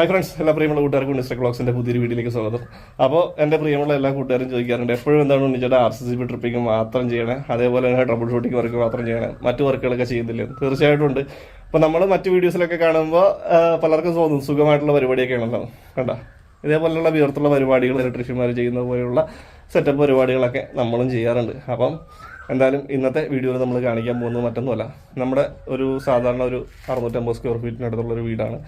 Hi friends എല്ലാ പ്രിയമുള്ള കൂട്ടുകാർക്കും മിസ്റ്റർ ക്ലോക്സിന്റെ പുതിയൊരു വീഡിയോയിലേക്ക് സ്വാഗതം. അപ്പോൾ എന്റെ പ്രിയമുള്ള എല്ലാ കൂട്ടുകാരും ചോദിക്കാറുണ്ട് എപ്പോഴും എന്താണ് ഉണ്ണിച്ചേട്ടാ R C C B tripping മാത്രം ചെയ്യണേ? അതേപോലെ തന്നെ ട്രബിൾ ഷൂട്ടിംഗ് വർക്ക് മാത്രം ചെയ്യണേ? മറ്റു വർക്കുകളൊക്കെ ചെയ്യുന്നില്ല? തീർച്ചയായിട്ടും ഉണ്ട്. അപ്പോൾ നമ്മൾ മറ്റു വീഡിയോസിലൊക്കെ കാണുമ്പോൾ പലർക്കും തോന്നും സുഖമായിട്ടുള്ള പരിപാടിയൊക്കെ ആണല്ലോ. കണ്ട? ഇതേപോലെയുള്ള വിയർത്തുള്ള പരിപാടികൾ ഇലക്ട്രീഷ്യന്മാർ ചെയ്യുന്ന പോലെയുള്ള സെറ്റപ്പ് പരിപാടികളൊക്കെ നമ്മളും ചെയ്യാറുണ്ട്. അപ്പം എന്തായാലും ഇന്നത്തെ വീഡിയോയിൽ നമ്മൾ കാണിക്കാൻ പോകുന്നത് മറ്റൊന്നുമല്ല. നമ്മുടെ ഒരു സാധാരണ ഒരു അറുന്നൂറ്റമ്പത് സ്ക്വയർ ഫീറ്റിനടുത്തുള്ള ഒരു വീടാണ്.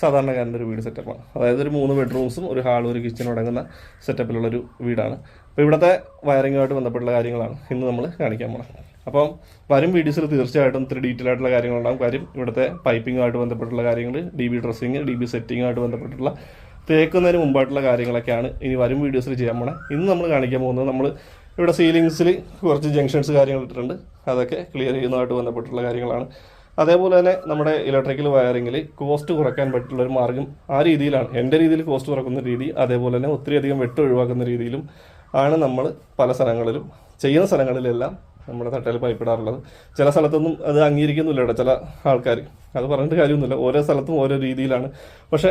സാധാരണക്കാരന്റെ ഒരു വീട് സെറ്റപ്പാണ് അതായത് ഒരു മൂന്ന് ബെഡ്റൂംസും ഒരു ഹാളും ഒരു കിച്ചനും അടങ്ങുന്ന സെറ്റപ്പിലുള്ളൊരു വീടാണ്. അപ്പോൾ ഇവിടുത്തെ വയറിങ്ങുമായിട്ട് ബന്ധപ്പെട്ടുള്ള കാര്യങ്ങളാണ് ഇന്ന് നമ്മൾ കാണിക്കാൻ പോകണം അപ്പം വരും വീഡിയോസിൽ തീർച്ചയായിട്ടും ഇത്തിരി ഡീറ്റെയിൽ ആയിട്ടുള്ള കാര്യങ്ങളുണ്ടാകും കാര്യം ഇവിടുത്തെ പൈപ്പിങ്ങുമായിട്ട് ബന്ധപ്പെട്ടുള്ള കാര്യങ്ങൾ D B dressing D B സെറ്റിങ്ങുമായിട്ട് ബന്ധപ്പെട്ടുള്ള തേക്കുന്നതിന് മുമ്പായിട്ടുള്ള കാര്യങ്ങളൊക്കെയാണ് ഇനി വരും വീഡിയോസിൽ ചെയ്യാൻ പോണേ. ഇന്ന് നമ്മൾ കാണിക്കാൻ പോകുന്നത് നമ്മൾ ഇവിടെ സീലിങ്സിൽ കുറച്ച് ജംഗ്ഷൻസ് കാര്യങ്ങൾ ഇട്ടിട്ടുണ്ട്. അതൊക്കെ ക്ലിയർ ചെയ്യുന്നതായിട്ട് ബന്ധപ്പെട്ടുള്ള കാര്യങ്ങളാണ്. അതേപോലെ തന്നെ നമ്മുടെ ഇലക്ട്രിക്കൽ വയറിങ്ങിൽ കോസ്റ്റ് കുറയ്ക്കാൻ പറ്റുള്ള ഒരു മാർഗം ആ രീതിയിലാണ്. എന്റെ രീതിയിൽ കോസ്റ്റ് കുറക്കുന്ന രീതി അതേപോലെ തന്നെ ഒത്തിരി അധികം വെട്ട് ഒഴിവാക്കുന്ന രീതിയിലും ആണ് നമ്മൾ പല സ്ഥലങ്ങളിലും ചെയ്യുന്ന സ്ഥലങ്ങളിലെല്ലാം നമ്മുടെ തട്ടയിൽ പൈപ്പിടാറുള്ളത്. ചില സ്ഥലത്തൊന്നും അത് അംഗീകരിക്കുന്നില്ല ചില ആൾക്കാർ അത് പറഞ്ഞിട്ട് കാര്യമൊന്നുമില്ല. ഓരോ സ്ഥലത്തും ഓരോ രീതിയിലാണ്. പക്ഷേ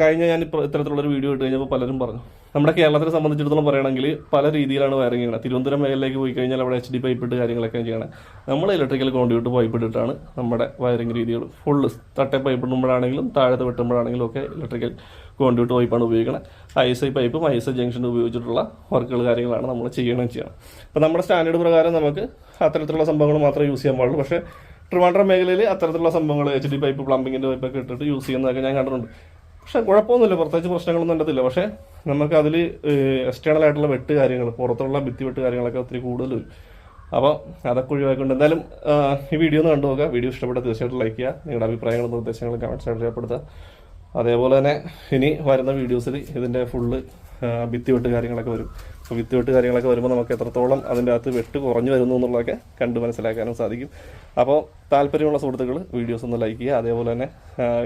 കഴിഞ്ഞ ഞാൻ ഇപ്പോൾ ഇത്തരത്തിലുള്ളൊരു വീഡിയോ ഇട്ട് കഴിഞ്ഞപ്പോൾ പലരും പറഞ്ഞു നമ്മുടെ കേരളത്തിനെ സംബന്ധിച്ചിടത്തോളം പറയുകയാണെങ്കിൽ പല രീതിയിലാണ് വയറിങ് ചെയ്യണത് തിരുവനന്തപുരം മേഖലയിലേക്ക് പോയി കഴിഞ്ഞാൽ അവിടെ എച്ച് ഡി പൈപ്പ് ഇട്ട് കാര്യങ്ങളൊക്കെ ചെയ്യണം. നമ്മൾ ഇലക്ട്രിക്കൽ കോണ്ടിട്ട് പൈപ്പ് ഇട്ടിട്ടാണ് നമ്മുടെ വയറിങ് രീതികൾ ഫുള്ള് തട്ടേ പൈപ്പ് ഇടുമ്പോഴാണെങ്കിലും താഴത്തെ വെട്ടുമ്പോഴാണെങ്കിലും ഒക്കെ ഇലക്ട്രിക്കൽ കോണ്ടിട്ട് പൈപ്പാണ് ഉപയോഗിക്കുന്നത് ഐ എസ് ഐ പൈപ്പും ഐ എസ് ഐ ജംഗ്ഷൻ ഉപയോഗിച്ചിട്ടുള്ള വർക്കുകൾ കാര്യങ്ങളാണ് നമ്മൾ ചെയ്യണം ചെയ്യണം. അപ്പോൾ നമ്മുടെ സ്റ്റാൻഡേർഡ് പ്രകാരം നമുക്ക് അത്തരത്തിലുള്ള സംഭവങ്ങൾ മാത്രമേ യൂസ് ചെയ്യാൻ പാടുള്ളൂ. പക്ഷേ ട്രിവാൻഡ്രം മേഖലയിൽ അത്തരത്തിലുള്ള സംഭവങ്ങൾ എച്ച് ഡി പൈപ്പ് പ്ലംബിങ്ങിന്റെ പൈപ്പൊക്കെ ഇട്ടിട്ട് യൂസ് ചെയ്യുന്നതൊക്കെ ഞാൻ കണ്ടിട്ടുണ്ട്. പക്ഷേ കുഴപ്പമൊന്നുമില്ല. പ്രത്യേകിച്ച് പ്രശ്നങ്ങളൊന്നും ഉണ്ടത്തില്ല പക്ഷേ നമുക്ക് അതിൽ എക്സ്റ്റേണൽ ആയിട്ടുള്ള വെട്ട് കാര്യങ്ങൾ പുറത്തുള്ള ഭിത്തി വെട്ട് കാര്യങ്ങളൊക്കെ ഒത്തിരി കൂടുതൽ വരും. അപ്പോൾ അതൊക്കെ ഒഴിവാക്കിക്കൊണ്ട് എന്തായാലും ഈ വീഡിയോ ഒന്ന് കണ്ടു നോക്കുക. വീഡിയോ ഇഷ്ടപ്പെട്ട തീർച്ചയായിട്ടും ലൈക്ക് ചെയ്യുക. നിങ്ങളുടെ അഭിപ്രായങ്ങളും നിർദ്ദേശങ്ങളും കമൻസ് ആയിട്ട് രേഖപ്പെടുത്തുക. അതേപോലെ തന്നെ ഇനി വരുന്ന വീഡിയോസിൽ ഇതിന്റെ ഫുള്ള് ഭിത്തി വെട്ട് കാര്യങ്ങളൊക്കെ വരും. അപ്പോൾ ഭിത്തി വെട്ട് കാര്യങ്ങളൊക്കെ വരുമ്പോൾ നമുക്ക് എത്രത്തോളം അതിന്റെ അകത്ത് വെട്ട് കുറഞ്ഞു വരുന്നു എന്നുള്ളതൊക്കെ കണ്ട് മനസ്സിലാക്കാനും സാധിക്കും. അപ്പോൾ താല്പര്യമുള്ള സുഹൃത്തുക്കൾ വീഡിയോസ് ഒന്ന് ലൈക്ക് ചെയ്യുക. അതേപോലെ തന്നെ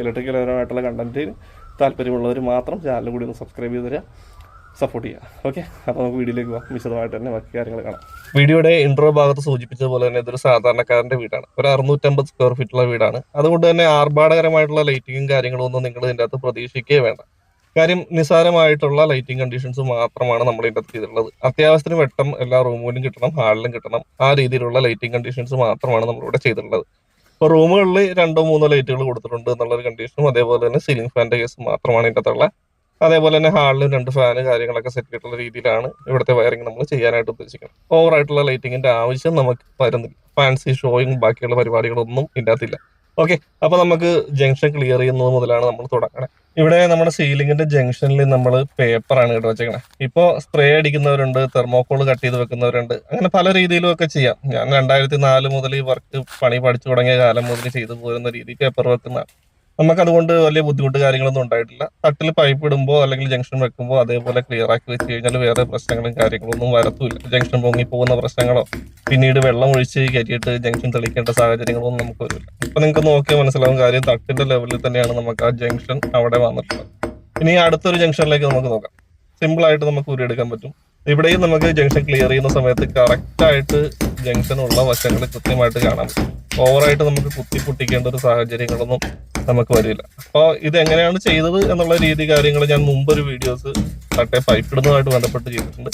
ഇലക്ട്രിക്കൽ പരമായിട്ടുള്ള കണ്ടന്റിന് താല്പര്യമുള്ളവർ മാത്രം ചാനൽ കൂടി ഒന്ന് സബ്സ്ക്രൈബ് ചെയ്ത് തരിക സപ്പോർട്ട് ചെയ്യുക ഓക്കെ അപ്പോൾ നമുക്ക് വീഡിയോയിലേക്ക് പോകാം വിശദമായിട്ട് തന്നെ ബാക്കി കാര്യങ്ങൾ കാണാം. വീഡിയോയുടെ ഇൻട്രോ ഭാഗത്ത് സൂചിപ്പിച്ചതുപോലെ തന്നെ ഇതൊരു സാധാരണക്കാരന്റെ വീടാണ്. ഒരു അറുന്നൂറ്റമ്പത് സ്ക്വയർ ഫീറ്റുള്ള വീടാണ്. അതുകൊണ്ട് തന്നെ ആർഭാടകരമായിട്ടുള്ള ലൈറ്റിങ്ങും കാര്യങ്ങളും ഒന്നും നിങ്ങൾ ഇതിന്റെ അകത്ത് പ്രതീക്ഷിക്കുകയേ വേണ്ട. കാര്യം നിസ്സാരമായിട്ടുള്ള ലൈറ്റിംഗ് കണ്ടീഷൻസ് മാത്രമാണ് നമ്മൾ ഇതിന്റെ അകത്ത് ചെയ്തിട്ടുള്ളത്. അത്യാവശ്യത്തിന് വെട്ടം എല്ലാ റൂമിലും കിട്ടണം ഹാളിലും കിട്ടണം. ആ രീതിയിലുള്ള ലൈറ്റിംഗ് കണ്ടീഷൻസ് മാത്രമാണ് നമ്മളിവിടെ ചെയ്തിട്ടുള്ളത്. ഇപ്പോൾ റൂമുകളിൽ രണ്ടോ മൂന്നോ ലൈറ്റുകൾ കൊടുത്തിട്ടുണ്ട് എന്നുള്ള ഒരു കണ്ടീഷനും അതേപോലെ തന്നെ സീലിംഗ് ഫാന്റെ കേസ് മാത്രമാണ് ഇതിന്റെ അകത്തുള്ള. അതേപോലെ തന്നെ ഹാളിലും രണ്ട് ഫാന് കാര്യങ്ങളൊക്കെ സെറ്റ് ചെയ്തിട്ടുള്ള രീതിയിലാണ് ഇവിടുത്തെ വയറിംഗ് നമ്മൾ ചെയ്യാനായിട്ട് ഉദ്ദേശിക്കുന്നത്. ഓവറായിട്ടുള്ള ലൈറ്റിങ്ങിന്റെ ആവശ്യം നമുക്ക് വരുന്നില്ല. ഫാൻസി ഷോയും ബാക്കിയുള്ള പരിപാടികളൊന്നും ഇല്ലാത്തില്ല ഓക്കെ അപ്പൊ നമുക്ക് ജംഗ്ഷൻ ക്ലിയർ ചെയ്യുന്നത് മുതലാണ് നമ്മൾ തുടങ്ങണേ. ഇവിടെ നമ്മുടെ സീലിംഗിന്റെ ജംഗ്ഷനിൽ നമ്മൾ പേപ്പറാണ് ഇവിടെ വെച്ചേക്കണേ. ഇപ്പോൾ സ്പ്രേ അടിക്കുന്നവരുണ്ട് തെർമോക്കോൾ കട്ട് ചെയ്ത് വെക്കുന്നവരുണ്ട് അങ്ങനെ പല രീതിയിലും ഒക്കെ ചെയ്യാം. ഞാൻ രണ്ടായിരത്തി നാല് മുതൽ ഈ വർക്ക് പണി പഠിച്ചു തുടങ്ങിയ കാലം മുതൽ ചെയ്തു പോരുന്ന രീതി പേപ്പർ വെക്കുന്ന നമുക്ക് അതുകൊണ്ട് വലിയ ബുദ്ധിമുട്ട് കാര്യങ്ങളൊന്നും ഉണ്ടായിട്ടില്ല. തട്ടിൽ പൈപ്പ് ഇടുമ്പോൾ അല്ലെങ്കിൽ ജംഗ്ഷൻ വെക്കുമ്പോൾ അതേപോലെ ക്ലിയർ ആക്കി വെച്ച് കഴിഞ്ഞാൽ വേറെ പ്രശ്നങ്ങളും കാര്യങ്ങളൊന്നും വരത്തുമില്ല ജംഗ്ഷൻ പൊങ്ങി പോകുന്ന പ്രശ്നങ്ങളോ പിന്നീട് വെള്ളം ഒഴിച്ച് കയറ്റിയിട്ട് ജംഗ്ഷൻ തെളിക്കേണ്ട സാഹചര്യങ്ങളൊന്നും നമുക്ക് വരില്ല. അപ്പൊ നിങ്ങൾക്ക് നോക്കിയാൽ മനസ്സിലാവും കാര്യം തട്ടിന്റെ ലെവലിൽ തന്നെയാണ് നമുക്ക് ആ ജംഗ്ഷൻ അവിടെ വന്നിട്ടുള്ളത്. ഇനി അടുത്തൊരു ജംഗ്ഷനിലേക്ക് നമുക്ക് നോക്കാം. സിമ്പിൾ ആയിട്ട് നമുക്ക് ഉരുടെടുക്കാൻ പറ്റും. ഇവിടെയും നമുക്ക് ജംഗ്ഷൻ ക്ലിയർ ചെയ്യുന്ന സമയത്ത് കറക്റ്റ് ആയിട്ട് ജംഗ്ഷൻ ഉള്ള വശങ്ങൾ കൃത്യമായിട്ട് കാണാം ഓവറായിട്ട് നമുക്ക് കുത്തി പൊട്ടിക്കേണ്ട ഒരു സാഹചര്യങ്ങളൊന്നും നമുക്ക് വരില്ല. അപ്പോൾ ഇത് എങ്ങനെയാണ് ചെയ്തത് എന്നുള്ള രീതി കാര്യങ്ങൾ ഞാൻ മുമ്പൊരു വീഡിയോസ് തട്ടെ പൈപ്പ് ഇടുന്നതുമായിട്ട് ബന്ധപ്പെട്ട് ചെയ്തിട്ടുണ്ട്.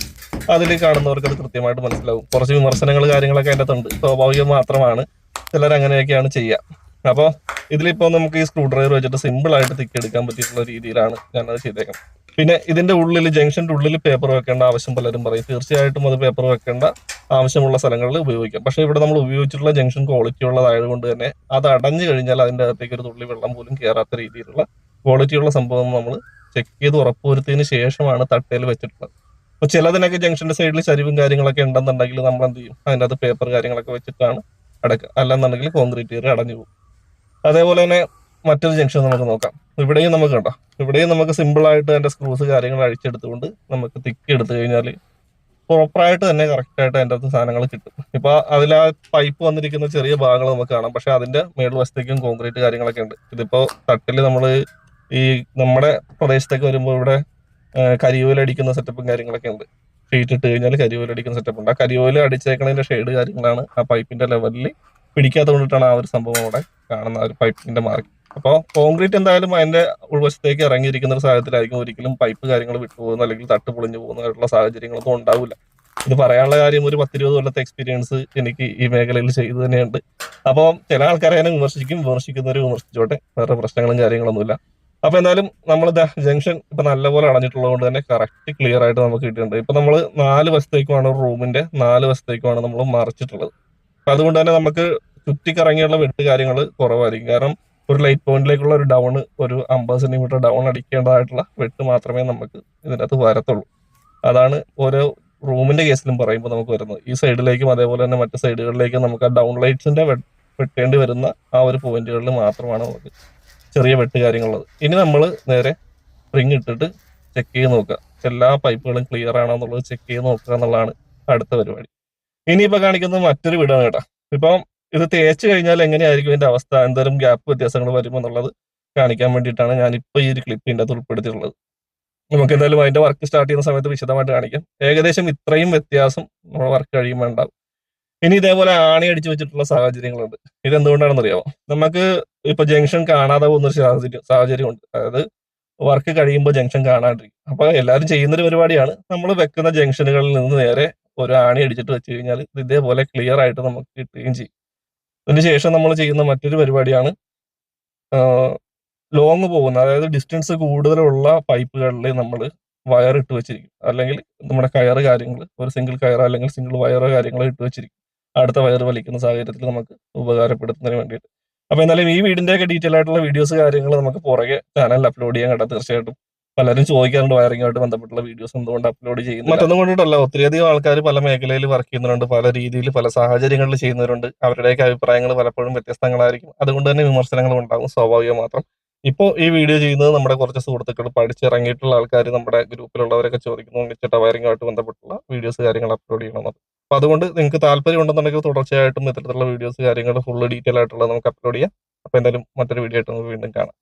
അതിൽ കാണുന്നവർക്ക് അത് കൃത്യമായിട്ട് മനസ്സിലാവും. കുറച്ച് വിമർശനങ്ങൾ കാര്യങ്ങളൊക്കെ അതിന്റെ അകത്തുണ്ട്. സ്വാഭാവികം മാത്രമാണ്. ചിലർ അങ്ങനെയൊക്കെയാണ് ചെയ്യുക അപ്പോൾ ഇതിലിപ്പോൾ നമുക്ക് ഈ സ്ക്രൂ ഡ്രൈവർ വെച്ചിട്ട് സിമ്പിളായിട്ട് തിക്കി എടുക്കാൻ പറ്റിയിട്ടുള്ള രീതിയിലാണ് ഞാനത് ചെയ്തേക്കുന്നത്. പിന്നെ ഇതിന്റെ ഉള്ളിൽ ജംഗ്ഷന്റെ ഉള്ളിൽ പേപ്പർ വെക്കേണ്ട ആവശ്യം പലരും പറയും. തീർച്ചയായിട്ടും അത് പേപ്പർ വെക്കേണ്ട ആവശ്യമുള്ള സ്ഥലങ്ങളിൽ ഉപയോഗിക്കാം. പക്ഷേ ഇവിടെ നമ്മൾ ഉപയോഗിച്ചിട്ടുള്ള ജംഗ്ഷൻ ക്വാളിറ്റി ഉള്ളതായതുകൊണ്ട് തന്നെ അത് അടഞ്ഞു കഴിഞ്ഞാൽ അതിന്റെ അകത്തേക്ക് ഒരു തുള്ളി വെള്ളം പോലും കയറാത്ത രീതിയിലുള്ള ക്വാളിറ്റിയുള്ള സംഭവം നമ്മൾ ചെക്ക് ചെയ്ത് ഉറപ്പുവരുത്തിയതിന് ശേഷമാണ് തട്ടയിൽ വെച്ചിട്ടുള്ളത്. അപ്പോൾ ചിലതിനൊക്കെ ജംഗ്ഷന്റെ സൈഡിൽ ചരിവും കാര്യങ്ങളൊക്കെ ഉണ്ടെന്നുണ്ടെങ്കിൽ നമ്മൾ എന്ത് ചെയ്യും? അതിന്റെ അകത്ത് പേപ്പർ കാര്യങ്ങളൊക്കെ വെച്ചിട്ടാണ് അടക്കുക. അല്ലെന്നുണ്ടെങ്കിൽ കോൺക്രീറ്റ് കയറി അടഞ്ഞു പോകും. അതേപോലെ തന്നെ മറ്റൊരു ജംഗ്ഷൻ നമുക്ക് നോക്കാം. ഇവിടെയും നമുക്ക് കണ്ടോ? ഇവിടെയും നമുക്ക് സിമ്പിളായിട്ട് അതിന്റെ സ്ക്രൂസ് കാര്യങ്ങൾ അഴിച്ചെടുത്തുകൊണ്ട് നമുക്ക് തിക്കി എടുത്തു കഴിഞ്ഞാൽ പ്രോപ്പറായിട്ട് തന്നെ കറക്റ്റ് ആയിട്ട് അതിന്റെ അകത്ത് സാധനങ്ങൾ കിട്ടും. ഇപ്പൊ അതിൽ ആ പൈപ്പ് വന്നിരിക്കുന്ന ചെറിയ ഭാഗങ്ങൾ നമുക്ക് കാണാം. പക്ഷെ അതിന്റെ മേൾ വശത്തേക്കും കോൺക്രീറ്റ് കാര്യങ്ങളൊക്കെ ഉണ്ട്. ഇതിപ്പോ തട്ടിൽ നമ്മൾ ഈ നമ്മുടെ പ്രദേശത്തേക്ക് വരുമ്പോൾ ഇവിടെ കരിയോല അടിക്കുന്ന സെറ്റപ്പും കാര്യങ്ങളൊക്കെ ഉണ്ട്. ഷീറ്റ് ഇട്ട് കഴിഞ്ഞാൽ കരിയോല അടിക്കുന്ന സെറ്റപ്പ് ഉണ്ട്. ആ കരിയോല അടിച്ചേക്കണതിന്റെ ഷെയ്ഡ് കാര്യങ്ങളാണ് ആ പൈപ്പിന്റെ ലെവലിൽ പിടിക്കാത്ത കൊണ്ടിട്ടാണ് ആ ഒരു സംഭവം അവിടെ കാണുന്ന ആ ഒരു പൈപ്പിന്റെ മാർക്ക് അപ്പോൾ കോൺക്രീറ്റ് എന്തായാലും അതിന്റെ ഉൾവശത്തേക്ക് ഇറങ്ങിയിരിക്കുന്ന ഒരു സാഹചര്യത്തിലായിരിക്കും ഒരിക്കലും പൈപ്പ് കാര്യങ്ങൾ വിട്ടുപോകുന്ന അല്ലെങ്കിൽ തട്ട് പൊളിഞ്ഞു പോകുന്നതായിട്ടുള്ള സാഹചര്യങ്ങളൊന്നും ഉണ്ടാവില്ല. ഇത് പറയാനുള്ള കാര്യം ഒരു പത്തിരുപത് കൊല്ലത്തെ എക്സ്പീരിയൻസ് എനിക്ക് ഈ മേഖലയിൽ ചെയ്തു തന്നെയുണ്ട്. അപ്പോൾ ചില ആൾക്കാരെ അതിനെ വിമർശിക്കും വിമർശിക്കുന്നവർ വിമർശിച്ചോട്ടെ. വേറെ പ്രശ്നങ്ങളും കാര്യങ്ങളൊന്നുമില്ല. അപ്പൊ എന്തായാലും നമ്മൾ ജംഗ്ഷൻ ഇപ്പൊ നല്ലപോലെ അടഞ്ഞിട്ടുള്ളത് കൊണ്ട് തന്നെ കറക്റ്റ് ക്ലിയർ ആയിട്ട് നമുക്ക് കിട്ടിയിട്ടുണ്ട്. ഇപ്പൊ നമ്മൾ നാല് വശത്തേക്കുമാണ് റൂമിന്റെ നാല് വശത്തേക്കുമാണ് നമ്മൾ മറിച്ചിട്ടുള്ളത്. അപ്പൊ അതുകൊണ്ട് തന്നെ നമുക്ക് ചുറ്റിക്കറങ്ങിയുള്ള വെട്ട് കാര്യങ്ങൾ കുറവായിരിക്കും. കാരണം ഒരു ലൈറ്റ് പോയിന്റിലേക്കുള്ള ഒരു ഡൗൺ ഒരു അമ്പത് സെന്റിമീറ്റർ ഡൗൺ അടിക്കേണ്ടതായിട്ടുള്ള വെട്ട് മാത്രമേ നമുക്ക് ഇതിനകത്ത് വരത്തുള്ളൂ. അതാണ് ഓരോ റൂമിന്റെ കേസിലും പറയുമ്പോൾ നമുക്ക് വരുന്നത്. ഈ സൈഡിലേക്കും അതേപോലെ തന്നെ മറ്റു സൈഡുകളിലേക്കും നമുക്ക് ആ ഡൗൺ ലൈറ്റ്സിന്റെ വെട്ടേണ്ടി വരുന്ന ആ ഒരു പോയിന്റുകളിൽ മാത്രമാണ് നമുക്ക് ചെറിയ വെട്ട് കാര്യങ്ങളുള്ളത്. ഇനി നമ്മൾ നേരെ റിങ് ഇട്ടിട്ട് ചെക്ക് ചെയ്ത് നോക്കുക. എല്ലാ പൈപ്പുകളും ക്ലിയർ ആണോ എന്നുള്ളത് ചെക്ക് ചെയ്ത് നോക്കുക എന്നുള്ളതാണ് അടുത്ത പരിപാടി. ഇനിയിപ്പോൾ കാണിക്കുന്നത് മറ്റൊരു വീടാണ് കേട്ടോ. ഇപ്പം ഇത് തേച്ചു കഴിഞ്ഞാൽ എങ്ങനെയായിരിക്കും ഇതിന്റെ അവസ്ഥ? എന്തെങ്കിലും ഗ്യാപ്പ് വ്യത്യാസങ്ങൾ വരുമോ എന്നുള്ളത് കാണിക്കാൻ വേണ്ടിയിട്ടാണ് ഞാൻ ഇപ്പൊ ഈ ഒരു ക്ലിപ്പിന്റെ അകത്ത് ഉൾപ്പെടുത്തിയിട്ടുള്ളത്. നമുക്ക് എന്തായാലും അതിന്റെ വർക്ക് സ്റ്റാർട്ട് ചെയ്യുന്ന സമയത്ത് വിശദമായിട്ട് കാണിക്കാം. ഏകദേശം ഇത്രയും വ്യത്യാസം നമ്മുടെ വർക്ക് കഴിയുമ്പോൾ ഉണ്ടാവും. ഇനി ഇതേപോലെ ആണി അടിച്ചു വെച്ചിട്ടുള്ള സാഹചര്യങ്ങളുണ്ട്. ഇത് എന്തുകൊണ്ടാണെന്ന് അറിയാമോ നമുക്ക് ഇപ്പൊ ജംഗ്ഷൻ കാണാതെ പോകുന്ന ഒരു സാഹചര്യം സാഹചര്യമുണ്ട്. അതായത് വർക്ക് കഴിയുമ്പോൾ ജംഗ്ഷൻ കാണാണ്ടിരിക്കും. അപ്പൊ എല്ലാവരും ചെയ്യുന്നൊരു പരിപാടിയാണ്. നമ്മൾ വെക്കുന്ന ജംഗ്ഷനുകളിൽ നിന്ന് നേരെ ഒരു ആണി അടിച്ചിട്ട് വെച്ച് കഴിഞ്ഞാൽ ഇതേപോലെ ക്ലിയർ ആയിട്ട് നമുക്ക് കിട്ടുകയും ചെയ്യും. അതിന് ശേഷം നമ്മൾ ചെയ്യുന്ന മറ്റൊരു പരിപാടിയാണ് ലോങ് പോകുന്ന അതായത് ഡിസ്റ്റൻസ് കൂടുതലുള്ള പൈപ്പുകളിൽ നമ്മൾ വയർ ഇട്ട് വെച്ചിരിക്കും. അല്ലെങ്കിൽ നമ്മുടെ കയർ കാര്യങ്ങൾ ഒരു സിംഗിൾ കയർ അല്ലെങ്കിൽ സിംഗിൾ വയറോ കാര്യങ്ങളോ ഇട്ട് വെച്ചിരിക്കും. അടുത്ത വയർ വലിക്കുന്ന സാഹചര്യത്തിൽ നമുക്ക് ഉപകാരപ്പെടുത്തുന്നതിന് വേണ്ടിയിട്ട്. അപ്പോൾ എന്നാലും ഈ വീടിന്റെ ഒക്കെ ഡീറ്റെയിൽ ആയിട്ടുള്ള വീഡിയോസ് കാര്യങ്ങൾ നമുക്ക് പുറകെ ചാനലിൽ അപ്ലോഡ് ചെയ്യാൻ കേട്ടോ തീർച്ചയായിട്ടും. പലരും ചോദിക്കാറുണ്ട് വയറിങ്ങുമായിട്ട് ബന്ധപ്പെട്ടുള്ള വീഡിയോസ് എന്തുകൊണ്ട് അപ്ലോഡ് ചെയ്യുന്നു മറ്റൊന്നും കൊണ്ടിട്ടല്ല. ഒത്തിരിയധികം ആൾക്കാർ പല മേഖലയിൽ വർക്ക് ചെയ്യുന്നവരുണ്ട് പല രീതിയിൽ പല സാഹചര്യങ്ങളിൽ ചെയ്യുന്നവരുണ്ട്. അവരുടെയൊക്കെ അഭിപ്രായങ്ങൾ പലപ്പോഴും വ്യത്യസ്തങ്ങളായിരിക്കും. അതുകൊണ്ട് തന്നെ വിമർശനങ്ങൾ ഉണ്ടാകും സ്വാഭാവികം മാത്രം. ഇപ്പോൾ ഈ വീഡിയോ ചെയ്യുന്നത് നമ്മുടെ കുറച്ച് സുഹൃത്തുക്കൾ പഠിച്ചിറങ്ങിയിട്ടുള്ള ആൾക്കാർ നമ്മുടെ ഗ്രൂപ്പിലുള്ളവരൊക്കെ ചോദിക്കുന്നു നിശ്ചിത വയറിങ്ങുമായിട്ട് ബന്ധപ്പെട്ടുള്ള വീഡിയോസ് കാര്യങ്ങൾ അപ്ലോഡ് ചെയ്യണമെന്ന്. അപ്പൊ അതുകൊണ്ട് നിങ്ങൾക്ക് താല്പര്യം ഉണ്ടെന്നുണ്ടെങ്കിൽ തുടർച്ചയായിട്ടും ഇത്തരത്തിലുള്ള വീഡിയോസ് കാര്യങ്ങൾ ഫുള്ള് ഡീറ്റെയിൽ ആയിട്ടുള്ളത് നമുക്ക് അപ്ലോഡ് ചെയ്യാം. അപ്പൊ എന്തായാലും മറ്റൊരു വീഡിയോ ആയിട്ട് നമുക്ക് വീണ്ടും കാണാം.